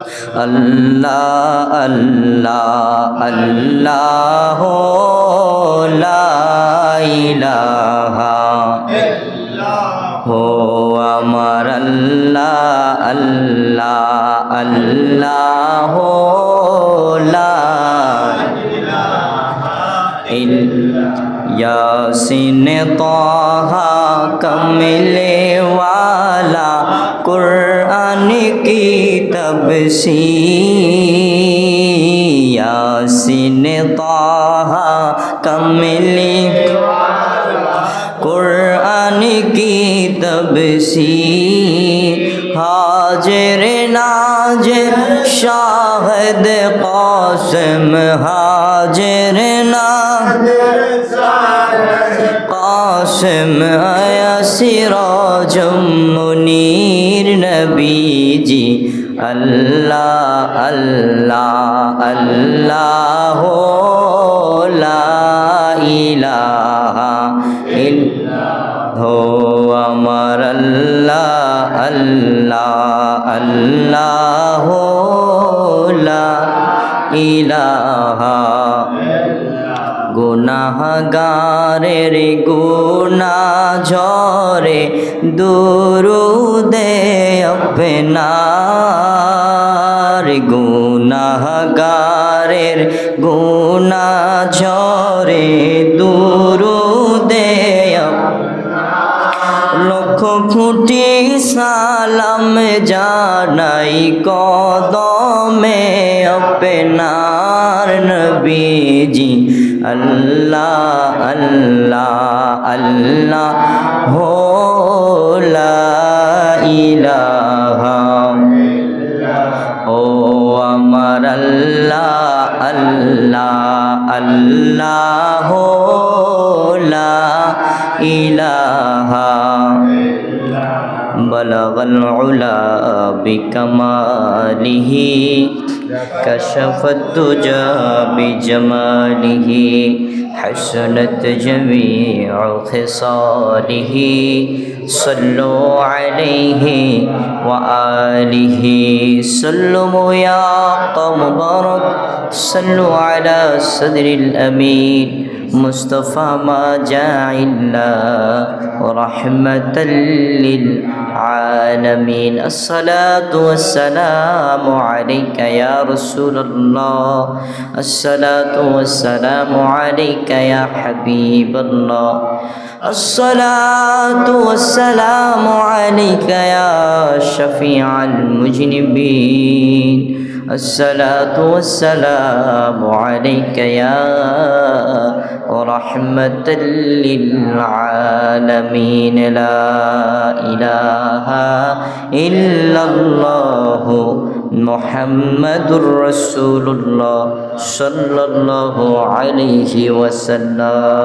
আল্লাহ আল্লাহ আল্লাহ লাইলাহা হো আমার আল্লাহ আল্লাহ আল্লাহ ইয়াসিন তাহা কমলে ওয়ালা কুরআন কি तबसी यासिन ताहा कमली कुरान की तबसी हाजर नाज शाहद कासम हाजर ना कासम आया सिराज मुनीर नबी আল্লাহ আল্লাহ আল্লাহ ইলাহা হো আমার আল্লাহ আল্লাহ আল্লাহ ইলাহা গুনাহগারের গুনা ঝরে, দুরুদে আপনার গুনাহগারের গুনা ঝরে, দুরুদে লক্ষ কোটি সালাম জানাই কদমে আপনার নবীজি। আল্লাহ আল্লাহ আল্লাহ হো লা ইলাহা ও আমার আল্লাহ আল্লাহ আল্লাহ হো ইলাহা بلغ العلا بكماله كشف الدجى بجماله حسنت جميع خصاله. صلوا عليه وآله سلموا يا قوم بارك صلوا على صدر الأمين. مصطفى ما جعلنا رحمة للعالمين. الصلاة والسلام عليك يا رسول الله. الصلاة والسلام عليك يا حبيب الله. الصلاة والسلام عليك يا شفيع المجنبين. الصلاة والسلام عليك يا رحمة للعالمين. لا إله إلا الله محمد رسول الله صلى الله عليه وسلم.